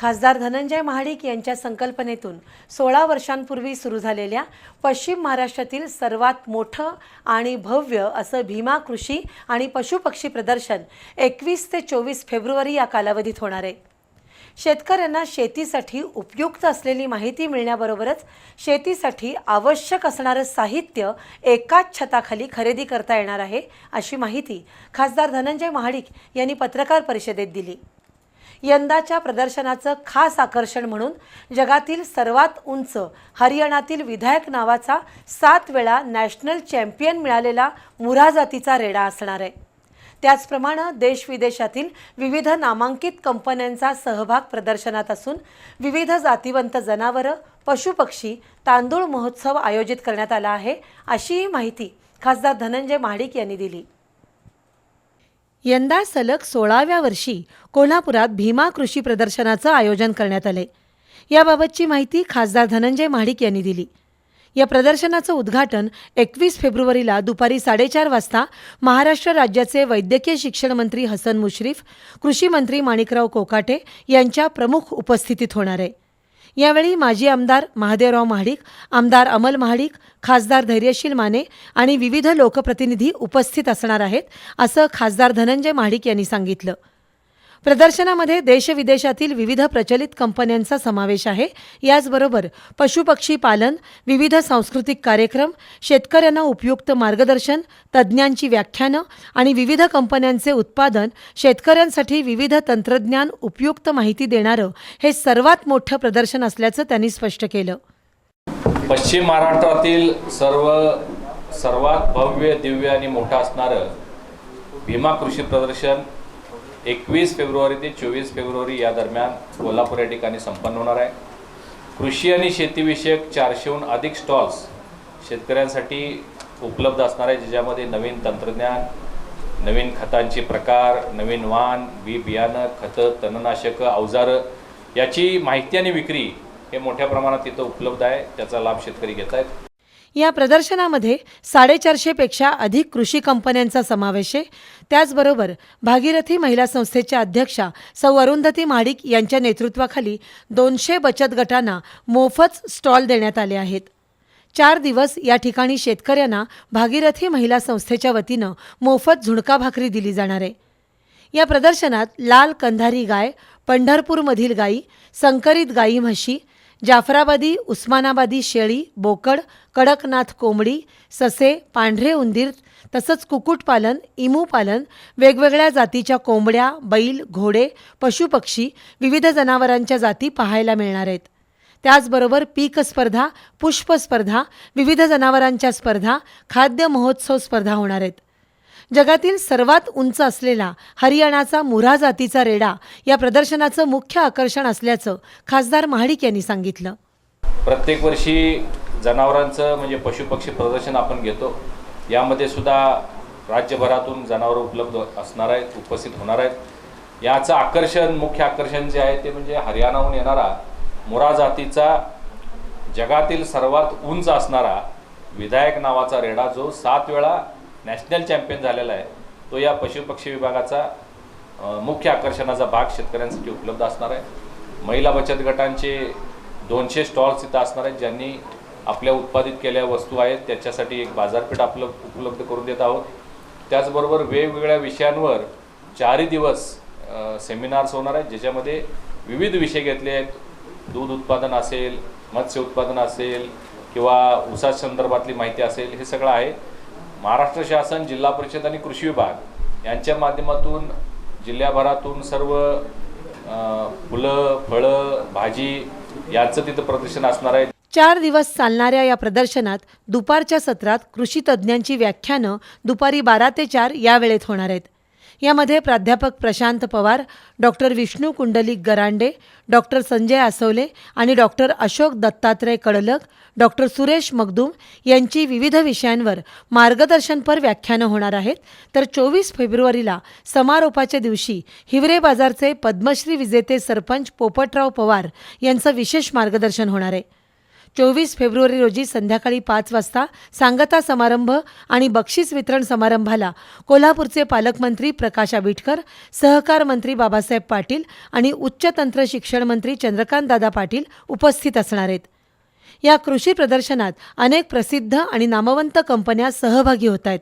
खासदार धनंजय महाडिक यांच्या संकल्पनेतून सोळा वर्षांपूर्वी सुरू झालेल्या पश्चिम महाराष्ट्रातील सर्वात मोठं आणि भव्य असं भीमा कृषी आणि पशुपक्षी प्रदर्शन एकवीस ते चोवीस फेब्रुवारी या कालावधीत होणार आहे. शेतकऱ्यांना शेतीसाठी उपयुक्त असलेली माहिती मिळण्याबरोबरच शेतीसाठी आवश्यक असणारं साहित्य एकाच छताखाली खरेदी करता येणार आहे अशी माहिती खासदार धनंजय महाडिक यांनी पत्रकार परिषदेत दिली. यंदाच्या प्रदर्शनाचं खास आकर्षण म्हणून जगातील सर्वात उंच हरियाणातील विधायक नावाचा सात वेळा नॅशनल चॅम्पियन मिळालेला मुरा जातीचा रेडा असणार आहे. त्याचप्रमाणे देशविदेशातील विविध नामांकित कंपन्यांचा सहभाग प्रदर्शनात असून विविध जातीवंत जनावरं पशुपक्षी तांदूळ महोत्सव आयोजित करण्यात आला आहे अशीही माहिती खासदार धनंजय महाडिक यांनी दिली. यंदा सलग सोळाव्या वर्षी कोल्हापुरात भीमा कृषी प्रदर्शनाचं आयोजन करण्यात आले. याबाबतची माहिती खासदार धनंजय महाडिक यांनी दिली. या प्रदर्शनाचं उद्घाटन एकवीस फेब्रुवारीला दुपारी साडेचार वाजता महाराष्ट्र राज्याचे वैद्यकीय शिक्षण मंत्री हसन मुश्रीफ कृषी मंत्री माणिकराव कोकाटे यांच्या प्रमुख उपस्थितीत होणार आहे. यावेळी माजी आमदार महादेवराव महाडिक आमदार अमल महाडिक खासदार धैर्यशील माने आणि विविध लोकप्रतिनिधी उपस्थित असणार आहेत असं खासदार धनंजय महाडिक यांनी सांगितलं. प्रदर्शनामध्ये देशविदेशातील विविध प्रचलित कंपन्यांचा समावेश आहे. याचबरोबर पशुपक्षी पालन विविध सांस्कृतिक कार्यक्रम शेतकऱ्यांना उपयुक्त मार्गदर्शन तज्ज्ञांची व्याख्यानं आणि विविध कंपन्यांचे उत्पादन शेतकऱ्यांसाठी विविध तंत्रज्ञान उपयुक्त माहिती देणारं हे सर्वात मोठं प्रदर्शन असल्याचं त्यांनी स्पष्ट केलं. पश्चिम महाराष्ट्रातील सर्व सर्वात भव्य दिव्य आणि मोठं असणारं भीमा कृषी प्रदर्शन एकवीस फेब्रुवारी ते चोवीस फेब्रुवारी या दरम्यान कोल्हापूर या ठिकाणी संपन्न होणार आहे. कृषी आणि शेतीविषयक चारशेहून अधिक स्टॉल्स शेतकऱ्यांसाठी उपलब्ध असणार आहे ज्याच्यामध्ये नवीन तंत्रज्ञान नवीन खतांचे प्रकार नवीन वाण बी बियाणं खतं तणनाशकं अवजारं याची माहिती आणि विक्री हे मोठ्या प्रमाणात तिथं उपलब्ध आहे. त्याचा लाभ शेतकरी घेत आहेत. या प्रदर्शनामध्ये साडेचारशेपेक्षा अधिक कृषी कंपन्यांचा समावेश आहे. त्याचबरोबर भागीरथी महिला संस्थेच्या अध्यक्षा सौ अरुंधती महाडिक यांच्या नेतृत्वाखाली दोनशे बचत गटांना मोफत स्टॉल देण्यात आले आहेत. चार दिवस या ठिकाणी शेतकऱ्यांना भागीरथी महिला संस्थेच्या वतीनं मोफत झुणका भाकरी दिली जाणार आहे. या प्रदर्शनात लाल कंधारी गाय पंढरपूरमधील गायी संकरित गायी म्हशी जाफराबादी उस्मानाबादी शेळी बोकड कडकनाथ कोंबडी ससे पांढरे उंदीर तसंच कुक्कुटपालन इमूपालन वेगवेगळ्या जातीच्या कोंबड्या बैल घोडे पशुपक्षी विविध जनावरांच्या जाती पाहायला मिळणार आहेत. त्याचबरोबर पीक स्पर्धा पुष्प स्पर्धा विविध जनावरांच्या स्पर्धा खाद्य महोत्सव स्पर्धा होणार आहेत. जगातील सर्वात उंच असलेला हरियाणाचा मुरा जातीचा रेडा या प्रदर्शनाचं मुख्य आकर्षण असल्याचं खासदार महाडिक यांनी सांगितलं. प्रत्येक वर्षी जनावरांचं म्हणजे पशुपक्षी प्रदर्शन आपण घेतो. यामध्ये सुद्धा राज्यभरातून जनावरं उपलब्ध असणार आहेत उपस्थित होणार आहेत. याचं आकर्षण मुख्य आकर्षण जे आहे ते म्हणजे हरियाणाहून येणारा मुरा जातीचा जगातील सर्वात उंच असणारा विधायक नावाचा रेडा जो सात वेळा नॅशनल चॅम्पियन झालेला आहे. तो या पशुपक्षी विभागाचा मुख्य आकर्षणाचा भाग शेतकऱ्यांसाठी उपलब्ध असणार आहे. महिला बचत गटांचे दोनशे स्टॉल्स इथं असणार आहेत ज्यांनी आपल्या उत्पादित केलेल्या वस्तू आहेत त्याच्यासाठी एक बाजारपेठ आपलं उपलब्ध करून देत आहोत. त्याचबरोबर वेगवेगळ्या विषयांवर चारही दिवस सेमिनार्स होणार आहेत ज्याच्यामध्ये विविध विषय घेतले आहेत. दूध उत्पादन असेल मत्स्य उत्पादन असेल किंवा ऊसा संदर्भातली माहिती असेल हे सगळं आहे. महाराष्ट्र शासन जिल्हा परिषद आणि कृषी विभाग यांच्या माध्यमातून जिल्ह्याभरातून सर्व फुलं फळं भाजी याचं तिथं प्रदर्शन असणार आहे. चार दिवस चालणाऱ्या या प्रदर्शनात दुपारच्या सत्रात कृषी तज्ज्ञांची व्याख्यानं दुपारी बारा ते चार या वेळेत होणार आहेत. यामध्ये प्राध्यापक प्रशांत पवार डॉक्टर विष्णू कुंडलिक गरांडे डॉक्टर संजय आसवले आणि डॉक्टर अशोक दत्तात्रय कडलक डॉक्टर सुरेश मगदूम यांची विविध विषयांवर मार्गदर्शनपर व्याख्यानं होणार आहेत. तर चोवीस फेब्रुवारीला समारोपाच्या दिवशी हिवरे बाजारचे पद्मश्री विजेते सरपंच पोपटराव पवार यांचं विशेष मार्गदर्शन होणार आहे. चोवीस फेब्रुवारी रोजी संध्याकाळी पाच वाजता सांगता समारंभ आणि बक्षीस वितरण समारंभाला कोल्हापूरचे पालकमंत्री प्रकाश आबिटकर सहकार मंत्री बाबासाहेब पाटील आणि उच्च तंत्र शिक्षण मंत्री चंद्रकांतदादा पाटील उपस्थित असणार आहेत. या कृषी प्रदर्शनात अनेक प्रसिद्ध आणि नामवंत कंपन्या सहभागी होत आहेत.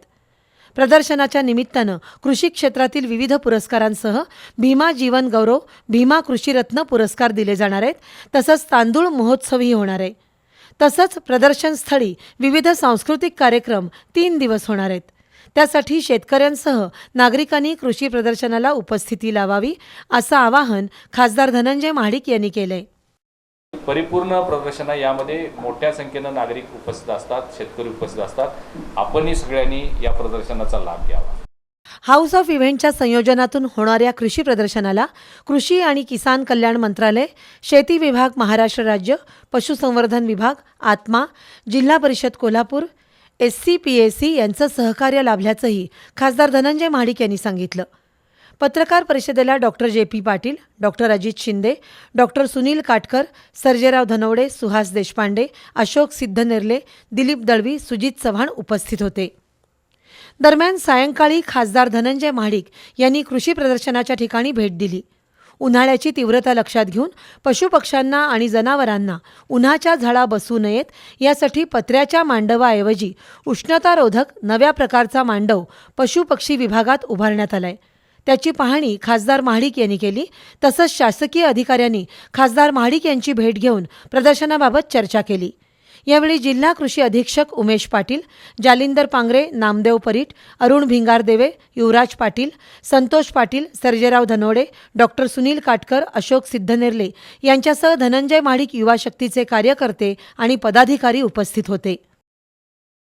प्रदर्शनाच्या निमित्तानं कृषी क्षेत्रातील विविध पुरस्कारांसह भीमा जीवन गौरव भीमा कृषीरत्न पुरस्कार दिले जाणार आहेत तसंच तांदूळ महोत्सवही होणार आहे. तसंच प्रदर्शनस्थळी विविध सांस्कृतिक कार्यक्रम तीन दिवस होणार आहेत. त्यासाठी शेतकऱ्यांसह नागरिकांनी कृषी प्रदर्शनाला उपस्थिती लावावी असं आवाहन खासदार धनंजय महाडिक यांनी केलंय. परिपूर्ण प्रदर्शन यामध्ये मोठ्या संख्येनं नागरिक उपस्थित असतात शेतकरी उपस्थित असतात. आपणही सगळ्यांनी या प्रदर्शनाचा लाभ घ्यावा. हाऊस ऑफ इव्हेंटच्या संयोजनातून होणाऱ्या कृषी प्रदर्शनाला कृषी आणि किसान कल्याण मंत्रालय शेती विभाग महाराष्ट्र राज्य पशुसंवर्धन विभाग आत्मा जिल्हा परिषद Kolhapur S C P S C यांचं सहकार्य लाभल्याचंही खासदार धनंजय महाडिक यांनी सांगितलं. पत्रकार परिषदेला doctor J P Patil doctor Ajit Shinde doctor Sunil Katkar Sarjerao Dhanawade Suhas Deshpande Ashok Siddhanerle Dilip Dalvi Sujit Chavan उपस्थित होते. दरम्यान सायंकाळी खासदार धनंजय महाडिक यांनी कृषी प्रदर्शनाच्या ठिकाणी भेट दिली. उन्हाळ्याची तीव्रता लक्षात घेऊन पशुपक्ष्यांना आणि जनावरांना उन्हाच्या झळा बसू नयेत यासाठी पत्र्याच्या मांडवाऐवजी उष्णतारोधक नव्या प्रकारचा मांडव पशुपक्षी विभागात उभारण्यात आलाय. त्याची पाहणी खासदार महाडिक यांनी केली. तसंच शासकीय अधिकाऱ्यांनी खासदार महाडिक यांची भेट घेऊन प्रदर्शनाबाबत चर्चा केली. यावेळी जिल्हा कृषी अधीक्षक उमेश पाटील जालिंदर पांगरे नामदेव परीट अरुण भिंगारदेवे युवराज पाटील संतोष पाटील सर्जेराव धनोडे डॉक्टर सुनील काटकर अशोक सिद्धनेरले यांच्यासह धनंजय महाडिक युवा शक्तीचे कार्यकर्ते आणि पदाधिकारी उपस्थित होते.